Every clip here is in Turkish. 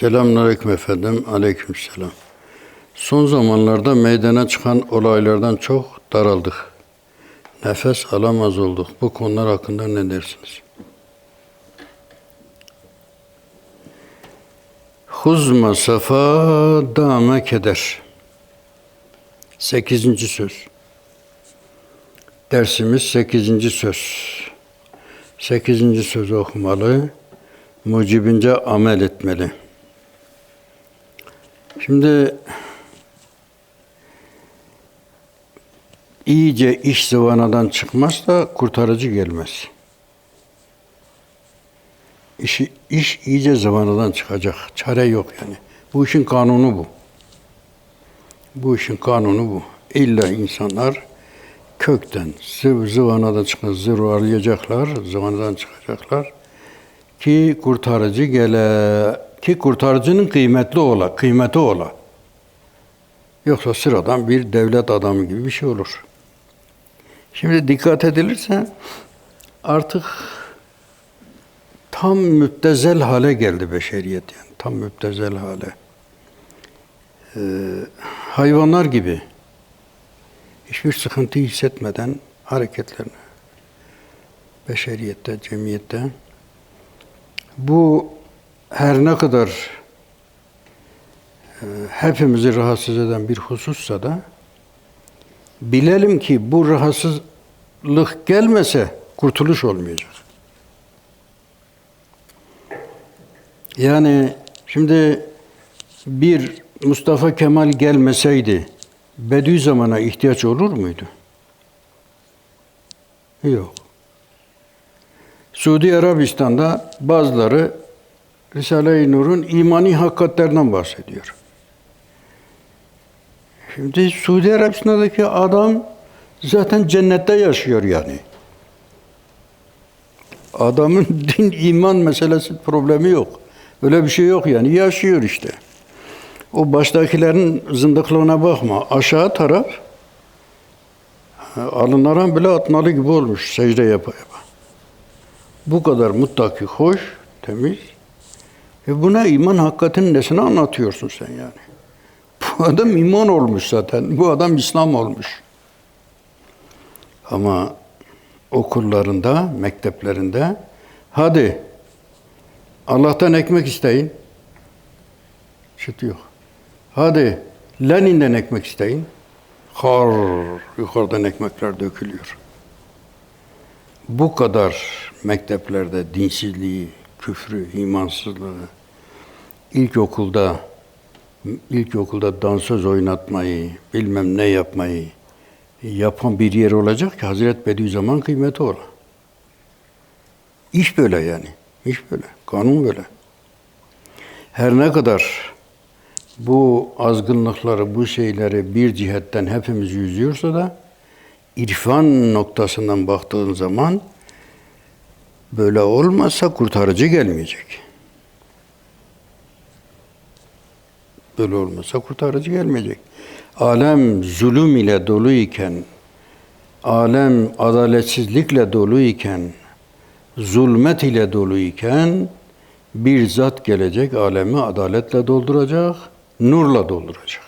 Selamünaleyküm efendim. Aleykümselam. Son zamanlarda meydana çıkan olaylardan çok daraldık. Nefes alamaz olduk. Bu konular hakkında ne dersiniz? Huzma safa dame keder. Sekizinci söz. Dersimiz sekizinci söz. Sekizinci sözü okumalı, mucibince amel etmeli. Şimdi iyice iş zıvanadan çıkmazsa kurtarıcı gelmez. İşi, iş iyice zıvanadan çıkacak. Çare yok yani. Bu işin kanunu bu. Bu işin kanunu bu. İlla insanlar kökten zıv, zıvanadan çıkan zırvalayacaklar, zıvanadan çıkacaklar ki kurtarıcı gele ki kurtarıcının kıymetli ola, kıymeti ola. Yoksa sıradan bir devlet adamı gibi bir şey olur. Şimdi dikkat edilirse artık tam müptezel hale geldi beşeriyet yani. Tam müptezel hale. Ee, hayvanlar gibi hiçbir sıkıntı hissetmeden hareketlerini beşeriyette, cemiyette bu her ne kadar e, hepimizi rahatsız eden bir husussa da bilelim ki bu rahatsızlık gelmese kurtuluş olmayacak. Yani şimdi bir Mustafa Kemal gelmeseydi Bediüzzaman'a ihtiyaç olur muydu? Yok. Suudi Arabistan'da bazıları Risale-i Nur'un imani hakikatlerinden bahsediyor. Şimdi Suudi Arabistan'daki adam zaten cennette yaşıyor yani. Adamın din iman meselesi problemi yok. Öyle bir şey yok yani. Yaşıyor işte. O baştakilerin zındıklığına bakma. Aşağı taraf alınların bile atnalı gibi olmuş secde yapa yapa. Bu kadar muttaki, hoş, temiz. E buna iman hakikatinin nesini anlatıyorsun sen yani? Bu adam iman olmuş zaten. Bu adam İslam olmuş. Ama okullarında, mekteplerinde hadi Allah'tan ekmek isteyin. Şut yok. Hadi Lenin'den ekmek isteyin. Har yukarıdan ekmekler dökülüyor. Bu kadar mekteplerde dinsizliği, küfrü, imansızlığı, ilkokulda ilkokulda dansöz oynatmayı, bilmem ne yapmayı yapan bir yer olacak ki Hazret Bediüzzaman kıymeti ola. İş böyle yani. İş böyle. Kanun böyle. Her ne kadar bu azgınlıkları, bu şeyleri bir cihetten hepimiz yüzüyorsa da irfan noktasından baktığın zaman böyle olmazsa kurtarıcı gelmeyecek. Böyle olmazsa kurtarıcı gelmeyecek. Alem zulüm ile dolu iken, alem adaletsizlikle dolu iken, zulmet ile dolu iken bir zat gelecek alemi adaletle dolduracak, nurla dolduracak.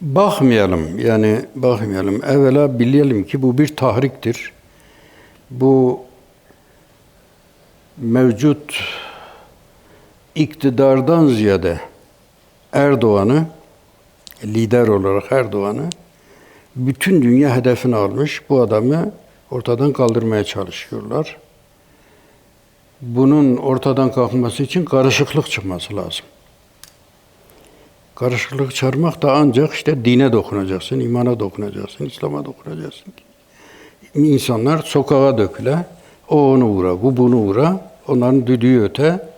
Bakmayalım yani bakmayalım. Evvela bilelim ki bu bir tahriktir. Bu mevcut iktidardan ziyade Erdoğan'ı lider olarak Erdoğan'ı bütün dünya hedefine almış. Bu adamı ortadan kaldırmaya çalışıyorlar. Bunun ortadan kalkması için karışıklık çıkması lazım. Karışıklık çarmak da ancak işte dine dokunacaksın, imana dokunacaksın, İslam'a dokunacaksın. İnsanlar sokağa döküle, o onu vura, bu bunu vura, onların düdüğü öte,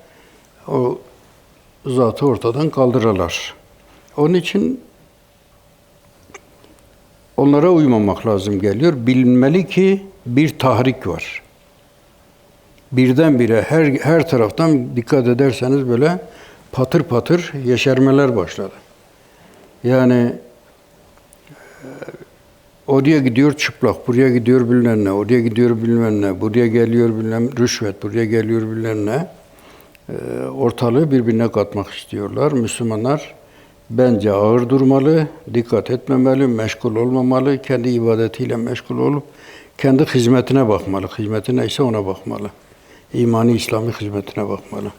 o zatı ortadan kaldırırlar. Onun için onlara uymamak lazım geliyor. Bilinmeli ki bir tahrik var. Birdenbire her her taraftan dikkat ederseniz böyle patır patır yeşermeler başladı. Yani Oraya gidiyor çıplak, buraya gidiyor bilmem ne, oraya gidiyor bilmem ne, buraya geliyor bilmem rüşvet, buraya geliyor bilmem ne. Ee, ortalığı birbirine katmak istiyorlar. Müslümanlar bence ağır durmalı, dikkat etmemeli, meşgul olmamalı, kendi ibadetiyle meşgul olup kendi hizmetine bakmalı. Hizmeti neyse ona bakmalı. İmani İslami hizmetine bakmalı.